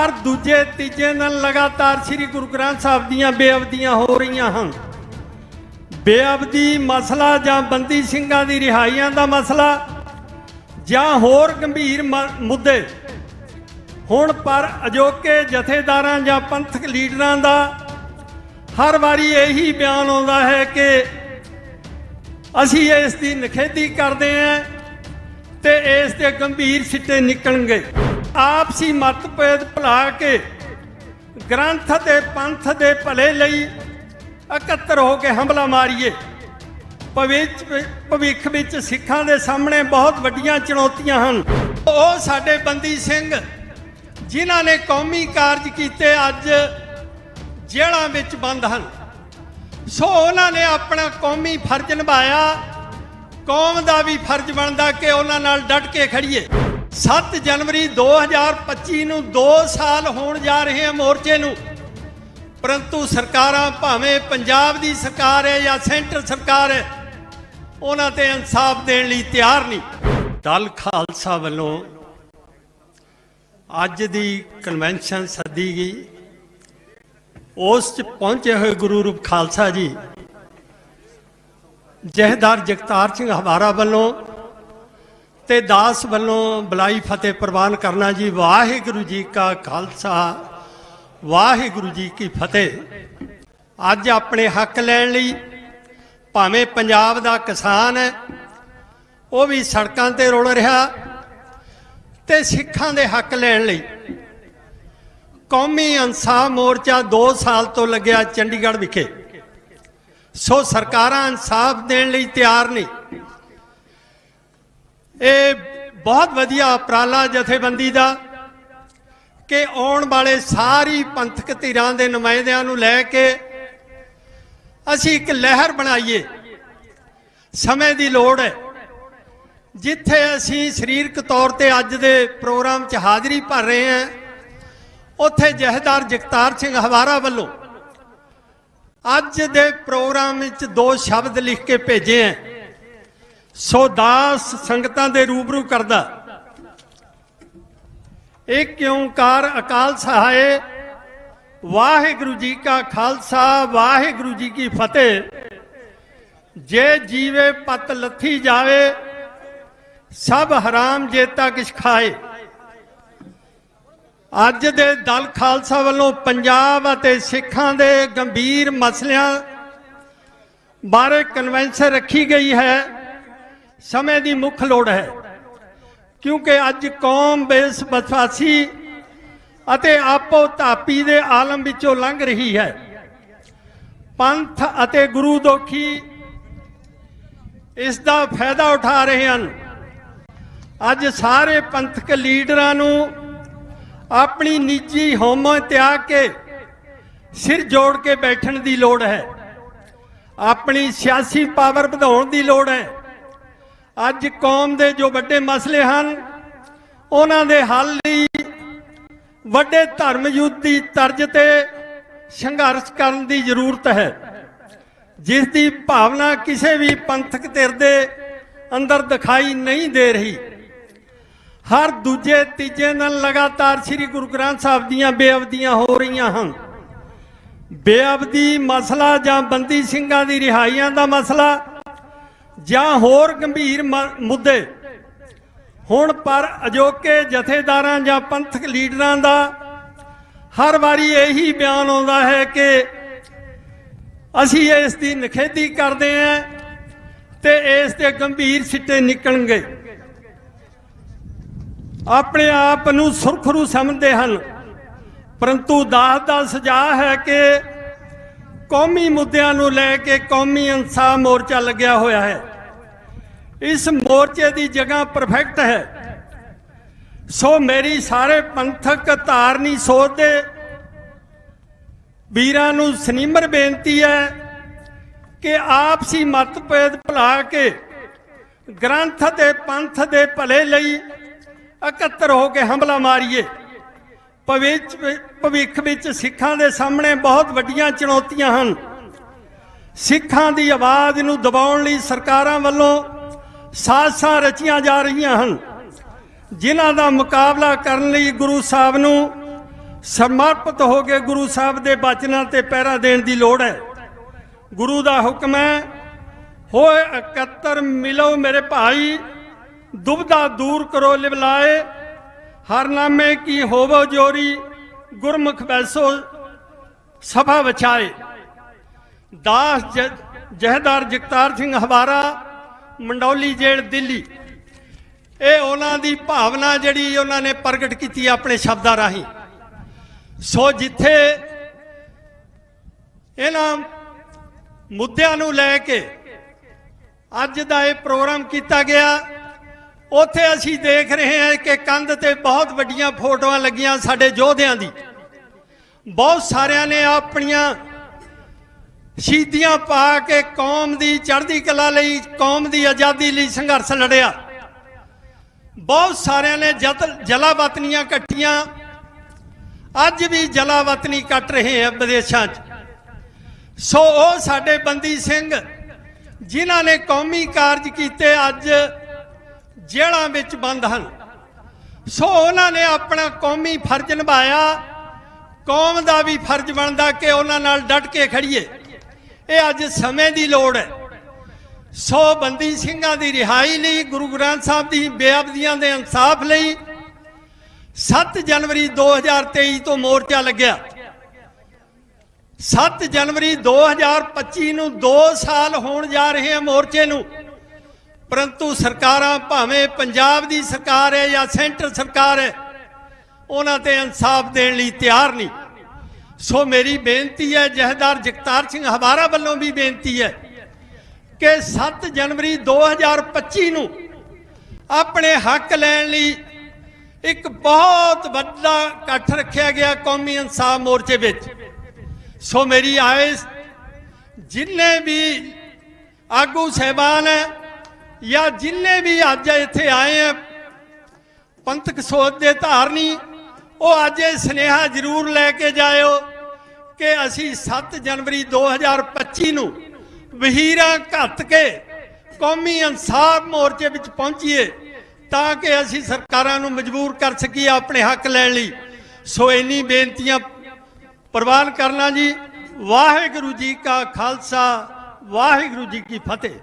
ਹਰ ਦੂਜੇ ਤੀਜੇ ਦਿਨ ਲਗਾਤਾਰ ਸ੍ਰੀ ਗੁਰੂ ਗ੍ਰੰਥ ਸਾਹਿਬ ਦੀਆਂ ਬੇਅਬਦੀਆਂ ਹੋ ਰਹੀਆਂ ਹਨ। ਬੇਅਬਦੀ ਮਸਲਾ ਜਾਂ ਬੰਦੀ ਸਿੰਘਾਂ ਦੀ ਰਿਹਾਈਆਂ ਦਾ ਮਸਲਾ ਜਾਂ ਹੋਰ ਗੰਭੀਰ ਮੁੱਦੇ। ਹੁਣ ਪਰ ਅਜੋਕੇ ਜਥੇਦਾਰਾਂ ਜਾਂ ਪੰਥਕ ਲੀਡਰਾਂ ਦਾ ਹਰ ਵਾਰੀ ਇਹੀ ਬਿਆਨ ਆਉਂਦਾ ਹੈ ਕਿ ਅਸੀਂ ਇਸ ਦੀ ਨਿਖੇਧੀ ਕਰਦੇ ਹਾਂ ਤੇ ਇਸ ਦੇ ਗੰਭੀਰ ਸਿੱਟੇ ਨਿਕਲਣਗੇ। ਆਪਸੀ ਮਤਭੇਦ ਭੁਲਾ ਕੇ ਗ੍ਰੰਥ ਤੇ ਪੰਥ ਦੇ ਭਲੇ ਲਈ ਇਕੱਤਰ ਹੋ ਕੇ ਹਮਲਾ ਮਾਰੀਏ। ਭਵਿੱਖ ਭਵਿੱਖ ਵਿੱਚ ਸਿੱਖਾਂ ਦੇ ਸਾਹਮਣੇ ਬਹੁਤ ਵੱਡੀਆਂ ਚੁਣੌਤੀਆਂ ਹਨ। ਉਹ ਸਾਡੇ ਬੰਦੀ ਸਿੰਘ, ਜਿਨ੍ਹਾਂ ਨੇ ਕੌਮੀ ਕਾਰਜ ਕੀਤੇ ਅੱਜ ਜੇਲ੍ਹਾਂ ਵਿੱਚ ਬੰਦ ਹਨ। ਸੋ ਉਹਨਾਂ ਨੇ ਆਪਣਾ ਕੌਮੀ ਫਰਜ਼ ਨਿਭਾਇਆ। ਕੌਮ ਦਾ ਵੀ ਫਰਜ਼ ਬਣਦਾ ਕਿ ਉਹਨਾਂ ਨਾਲ ਡਟ ਕੇ ਖੜੀਏ। 7 ਜਨਵਰੀ 2025 ਨੂੰ 2 ਸਾਲ ਹੋਣ ਜਾ ਰਹੇ ਆ ਮੋਰਚੇ ਨੂੰ। ਪਰੰਤੂ ਸਰਕਾਰਾਂ ਭਾਵੇਂ ਪੰਜਾਬ ਦੀ ਸਰਕਾਰ ਹੈ ਜਾਂ ਸੈਂਟਰ ਸਰਕਾਰ ਹੈ, ਉਹਨਾਂ ਤੇ ਇਨਸਾਫ ਦੇਣ ਲਈ ਤਿਆਰ ਨਹੀਂ। ਦਲ ਖਾਲਸਾ ਵੱਲੋਂ ਅੱਜ ਦੀ ਕਨਵੈਨਸ਼ਨ ਸੱਦੀ ਗਈ। ਉਸ ਚ ਪਹੁੰਚੇ ਹੋਏ ਗੁਰੂ ਰੂਪ ਖਾਲਸਾ ਜੀ, ਜਹਦਾਰ ਜਗਤਾਰ ਸਿੰਘ ਹਵਾਰਾ ਵੱਲੋਂ ਤੇ ਦਾਸ ਵੱਲੋਂ ਬਲਾਈ ਫਤਿਹ ਪ੍ਰਵਾਨ ਕਰਨਾ ਜੀ। ਵਾਹਿਗੁਰੂ ਜੀ ਕਾ ਖਾਲਸਾ, ਵਾਹਿਗੁਰੂ ਜੀ ਕੀ ਫਤਿਹ। ਅੱਜ ਆਪਣੇ ਹੱਕ ਲੈਣ ਲਈ ਭਾਵੇਂ ਪੰਜਾਬ ਦਾ ਕਿਸਾਨ ਹੈ, ਉਹ ਵੀ ਸੜਕਾਂ ਤੇ ਰੁਲ ਰਿਹਾ ਤੇ ਸਿੱਖਾਂ ਦੇ ਹੱਕ ਲੈਣ ਲਈ। ਕੌਮੀ ਇਨਸਾਫ ਮੋਰਚਾ 2 ਸਾਲ ਤੋਂ ਲੱਗਿਆ ਚੰਡੀਗੜ੍ਹ ਵਿਖੇ। ਸੋ ਸਰਕਾਰਾਂ ਇਨਸਾਫ ਦੇਣ ਲਈ ਤਿਆਰ ਨਹੀਂ ਇਹ ਬਹੁਤ ਵਧੀਆ ਉਪਰਾਲਾ ਜਥੇਬੰਦੀ ਦਾ ਕਿ ਆਉਣ ਵਾਲੇ ਸਾਰੀ ਪੰਥਕ ਧਿਰਾਂ ਦੇ ਨੁਮਾਇੰਦਿਆਂ ਨੂੰ ਲੈ ਕੇ ਅਸੀਂ ਇੱਕ ਲਹਿਰ ਬਣਾਈਏ। ਸਮੇਂ ਦੀ ਲੋੜ ਹੈ। ਜਿੱਥੇ ਅਸੀਂ ਸਰੀਰਕ ਤੌਰ ਤੇ ਅੱਜ ਦੇ ਪ੍ਰੋਗਰਾਮ 'ਚ ਹਾਜ਼ਰੀ ਭਰ ਰਹੇ ਹਾਂ, ਉੱਥੇ ਜਹਦਾਰ ਜਗਤਾਰ ਸਿੰਘ ਹਵਾਰਾ ਵੱਲੋਂ ਅੱਜ ਦੇ ਪ੍ਰੋਗਰਾਮ ਵਿੱਚ ਦੋ ਸ਼ਬਦ ਲਿਖ ਕੇ ਭੇਜੇ ਹੈ। ਸੋ ਦਾਸ ਸੰਗਤਾਂ ਦੇ ਰੂਬਰੂ ਕਰਦਾ। ਇੱਕ ਓੰਕਾਰ ਅਕਾਲ ਸਹਾਏ? ਵਾਹਿਗੁਰੂ ਜੀ ਕਾ ਖਾਲਸਾ, ਵਾਹਿਗੁਰੂ ਜੀ ਕੀ ਫਤਿਹ। ਜੇ ਜੀਵੇ ਪਤ ਲੱਥੀ ਜਾਵੇ, ਸਭ ਹਰਾਮ ਜੇਤਾ ਕਿਛ ਖਾਏ। ਅੱਜ ਦੇ ਦਲ ਖਾਲਸਾ ਵੱਲੋਂ ਪੰਜਾਬ ਅਤੇ ਸਿੱਖਾਂ ਦੇ ਗੰਭੀਰ ਮਸਲਿਆਂ ਬਾਰੇ ਕਨਵੈਨਸ਼ਨ ਰੱਖੀ ਗਈ ਹੈ। ਸਮੇਂ ਦੀ ਮੁੱਖ ਲੋੜ ਹੈ। ਕਿਉਂਕਿ ਅੱਜ ਕੌਮ ਬੇਸ ਬਸਵਾਸੀ ਅਤੇ ਆਪੋ ਧਾਪੀ ਦੇ ਆਲਮ ਵਿੱਚੋਂ ਲੰਘ ਰਹੀ ਹੈ। ਪੰਥ ਅਤੇ ਗੁਰੂ ਦੋਖੀ ਇਸ ਦਾ ਫਾਇਦਾ ਉਠਾ ਰਹੇ ਹਨ। ਅੱਜ ਸਾਰੇ ਪੰਥਕ ਲੀਡਰਾਂ ਨੂੰ ਆਪਣੀ ਨਿੱਜੀ ਹਉਮੈ ਤਿਆਗ ਕੇ ਸਿਰ ਜੋੜ ਕੇ ਬੈਠਣ ਦੀ ਲੋੜ ਹੈ। ਆਪਣੀ ਸਿਆਸੀ ਪਾਵਰ ਵਧਾਉਣ ਦੀ ਲੋੜ ਹੈ। ਅੱਜ ਕੌਮ ਦੇ ਜੋ ਵੱਡੇ ਮਸਲੇ ਹਨ, ਉਹਨਾਂ ਦੇ ਹੱਲ ਲਈ ਵੱਡੇ ਧਰਮ ਯੁੱਧ ਦੀ ਤਰਜ਼ ਤੇ ਸੰਘਰਸ਼ ਕਰਨ ਦੀ ਜ਼ਰੂਰਤ ਹੈ। ਜਿਸ ਦੀ ਭਾਵਨਾ ਕਿਸੇ ਵੀ ਪੰਥਕ ਧਿਰ ਦੇ ਅੰਦਰ ਦਿਖਾਈ ਨਹੀਂ ਦੇ ਰਹੀ। ਹਰ ਦੂਜੇ ਤੀਜੇ ਦਿਨ ਲਗਾਤਾਰ ਸ੍ਰੀ ਗੁਰੂ ਗ੍ਰੰਥ ਸਾਹਿਬ ਦੀਆਂ ਬੇਅਬਦੀਆਂ ਹੋ ਰਹੀਆਂ ਹਨ। ਬੇਅਬਦੀ ਮਸਲਾ ਜਾਂ ਬੰਦੀ ਸਿੰਘਾਂ ਦੀ ਰਿਹਾਈਆਂ ਦਾ ਮਸਲਾ ਜਾਂ ਹੋਰ ਗੰਭੀਰ ਮ- ਮੁੱਦੇ। ਹੁਣ ਪਰ ਅਜੋਕੇ ਜਥੇਦਾਰਾਂ ਜਾਂ ਪੰਥਕ ਲੀਡਰਾਂ ਦਾ ਹਰ ਵਾਰੀ ਇਹੀ ਬਿਆਨ ਆਉਂਦਾ ਹੈ ਕਿ ਅਸੀਂ ਇਸ ਦੀ ਨਿਖੇਧੀ ਕਰਦੇ ਹਾਂ ਤੇ ਇਸ ਦੇ ਗੰਭੀਰ ਸਿੱਟੇ ਨਿਕਲਣਗੇ। ਆਪਣੇ ਆਪ ਨੂੰ ਸੁਰਖਰੂ ਸਮਝਦੇ ਹਨ। ਪਰੰਤੂ ਦਾਸ ਦਾ ਸੁਝਾਅ ਹੈ ਕਿ ਕੌਮੀ ਮੁੱਦਿਆਂ ਨੂੰ ਲੈ ਕੇ ਕੌਮੀ ਇਨਸਾਫ ਮੋਰਚਾ ਲੱਗਿਆ ਹੋਇਆ ਹੈ। ਇਸ ਮੋਰਚੇ ਦੀ ਜਗ੍ਹਾ ਪਰਫੈਕਟ ਹੈ। ਸੋ ਮੇਰੀ ਸਾਰੇ ਪੰਥਕ ਧਾਰਨੀ ਸੋਚ ਦੇ ਵੀਰਾਂ ਨੂੰ ਸਨੀਮਰ ਬੇਨਤੀ ਹੈ ਕਿ ਆਪਸੀ ਮਤਭੇਦ ਭੁਲਾ ਕੇ ਗ੍ਰੰਥ ਤੇ ਪੰਥ ਦੇ ਭਲੇ ਲਈ ਇਕੱਤਰ ਹੋ ਕੇ ਹਮਲਾ ਮਾਰੀਏ। ਭਵਿੱਖ ਭਵਿੱਖ ਵਿੱਚ ਸਿੱਖਾਂ ਦੇ ਸਾਹਮਣੇ ਬਹੁਤ ਵੱਡੀਆਂ ਚੁਣੌਤੀਆਂ ਹਨ। ਸਿੱਖਾਂ ਦੀ ਆਵਾਜ਼ ਨੂੰ ਦਬਾਉਣ ਲਈ ਸਰਕਾਰਾਂ ਵੱਲੋਂ ਸਾਜ਼ਸਾਂ ਰਚੀਆਂ ਜਾ ਰਹੀਆਂ ਹਨ। ਜਿਨ੍ਹਾਂ ਦਾ ਮੁਕਾਬਲਾ ਕਰਨ ਲਈ ਗੁਰੂ ਸਾਹਿਬ ਨੂੰ ਸਮਰਪਿਤ ਹੋ ਕੇ ਗੁਰੂ ਸਾਹਿਬ ਦੇ ਬਚਨਾਂ ਤੇ ਪਹਿਰਾ ਦੇਣ ਦੀ ਲੋੜ ਹੈ। ਗੁਰੂ ਦਾ ਹੁਕਮ ਹੈ, ਹੋਏ ਇਕੱਤਰ ਮਿਲੋ ਮੇਰੇ ਭਾਈ ਦੁਬਦਾ ਦੂਰ ਕਰੋ ਲਿਵਲਾਏ ਹਰਨਾਮੇ ਕੀ ਹੋਵੋ ਜੋਰੀ, ਗੁਰਮੁਖ ਬੈਸੋ ਸਭਾ ਵਿਚਾਏ ਦਾਸ ਜ- ਜਹਦਾਰ ਜਗਤਾਰ ਸਿੰਘ ਹਵਾਰਾ, ਮੰਡੌਲੀ ਜੇਲ੍ਹ ਦਿੱਲੀ। ਇਹ ਉਹਨਾਂ ਦੀ ਭਾਵਨਾ ਜਿਹੜੀ ਉਹਨਾਂ ਨੇ ਪ੍ਰਗਟ ਕੀਤੀ ਆਪਣੇ ਸ਼ਬਦਾਂ ਰਾਹੀਂ। ਸੋ ਜਿੱਥੇ ਇਹਨਾਂ ਮੁੱਦਿਆਂ ਨੂੰ ਲੈ ਕੇ ਅੱਜ ਦਾ ਇਹ ਪ੍ਰੋਗਰਾਮ ਕੀਤਾ ਗਿਆ ਉੱਥੇ ਅਸੀਂ ਦੇਖ ਰਹੇ ਹਾਂ ਕਿ ਕੰਧ ਤੇ ਬਹੁਤ ਵੱਡੀਆਂ ਫੋਟੋਆਂ ਲੱਗੀਆਂ ਸਾਡੇ ਯੋਧਿਆਂ ਦੀ। ਬਹੁਤ ਸਾਰਿਆਂ ਨੇ ਆਪਣੀਆਂ ਸ਼ਹੀਦੀਆਂ ਪਾ ਕੇ ਕੌਮ ਦੀ ਚੜ੍ਹਦੀ ਕਲਾ ਲਈ, ਕੌਮ ਦੀ ਆਜ਼ਾਦੀ ਲਈ ਸੰਘਰਸ਼ ਲੜਿਆ। ਬਹੁਤ ਸਾਰਿਆਂ ਨੇ ਜਤ, ਜਲਾਵਤਨੀਆਂ ਕੱਟੀਆਂ। ਅੱਜ ਵੀ ਜਲਾਵਤਨੀ ਕੱਟ ਰਹੇ ਆ ਵਿਦੇਸ਼ਾਂ 'ਚ। ਸੋ ਉਹ ਸਾਡੇ ਬੰਦੀ ਸਿੰਘ, ਜਿਨ੍ਹਾਂ ਨੇ ਕੌਮੀ ਕਾਰਜ ਕੀਤੇ ਅੱਜ ਜੇਲ੍ਹਾਂ ਵਿੱਚ ਬੰਦ ਹਨ। ਸੋ ਉਹਨਾਂ ਨੇ ਆਪਣਾ ਕੌਮੀ ਫਰਜ਼ ਨਿਭਾਇਆ। ਕੌਮ ਦਾ ਵੀ ਫਰਜ਼ ਬਣਦਾ ਕਿ ਉਹਨਾਂ ਨਾਲ ਡਟ ਕੇ ਖੜੀਏ। ਇਹ ਅੱਜ ਸਮੇਂ ਦੀ ਲੋੜ ਹੈ। ਸੋ ਬੰਦੀ ਸਿੰਘਾਂ ਦੀ ਰਿਹਾਈ ਲਈ, ਗੁਰੂ ਗ੍ਰੰਥ ਸਾਹਿਬ ਦੀ ਬੇਅਬਦੀਆਂ ਦੇ ਇਨਸਾਫ ਲਈ 7 ਜਨਵਰੀ 2023 ਤੋਂ ਮੋਰਚਾ ਲੱਗਿਆ। 7 ਜਨਵਰੀ 2025 ਨੂੰ 2 ਸਾਲ ਹੋਣ ਜਾ ਰਹੇ ਆ ਮੋਰਚੇ ਨੂੰ। ਪਰੰਤੂ ਸਰਕਾਰਾਂ ਭਾਵੇਂ ਪੰਜਾਬ ਦੀ ਸਰਕਾਰ ਹੈ ਜਾਂ ਸੈਂਟਰ ਸਰਕਾਰ ਹੈ, ਉਹਨਾਂ ਤੇ ਇਨਸਾਫ ਦੇਣ ਲਈ ਤਿਆਰ ਨਹੀਂ। ਸੋ ਮੇਰੀ ਬੇਨਤੀ ਹੈ, ਜਹਦਾਰ ਜਗਤਾਰ ਸਿੰਘ ਹਵਾਰਾ ਵੱਲੋਂ ਵੀ ਬੇਨਤੀ ਹੈ ਕਿ 7 ਜਨਵਰੀ 2025 ਨੂੰ ਆਪਣੇ ਹੱਕ ਲੈਣ ਲਈ ਇੱਕ ਬਹੁਤ ਵੱਡਾ ਇਕੱਠ ਰੱਖਿਆ ਗਿਆ ਕੌਮੀ ਇਨਸਾਫ ਮੋਰਚੇ ਵਿੱਚ। ਸੋ ਮੇਰੀ ਆਇਸ਼, ਜਿੰਨੇ ਵੀ ਆਗੂ ਸਹਿਬਾਨ ਹੈ ਜਾਂ ਜਿੰਨੇ ਵੀ ਅੱਜ ਇੱਥੇ ਆਏ ਹੈ ਪੰਥਕ ਸੋਚ ਦੇ ਧਾਰਨੀ ਉਹ ਅੱਜ ਇਹ ਸੁਨੇਹਾ ਜ਼ਰੂਰ ਲੈ ਕੇ ਜਾਇਓ ਕਿ ਅਸੀਂ 7 ਜਨਵਰੀ 2025 ਨੂੰ ਵਹੀਰਾਂ ਘੱਤ ਕੇ ਕੌਮੀ ਇਨਸਾਫ ਮੋਰਚੇ ਵਿੱਚ ਪਹੁੰਚੀਏ ਤਾਂ ਕਿ ਅਸੀਂ ਸਰਕਾਰਾਂ ਨੂੰ ਮਜਬੂਰ ਕਰ ਸਕੀਏ ਆਪਣੇ ਹੱਕ ਲੈਣ ਲਈ। ਸੋ ਇੰਨੀ ਬੇਨਤੀਆਂ ਪ੍ਰਵਾਨ ਕਰਨਾ ਜੀ। ਵਾਹਿਗੁਰੂ ਜੀ ਕਾ ਖਾਲਸਾ, ਵਾਹਿਗੁਰੂ ਜੀ ਕੀ ਫਤਿਹ।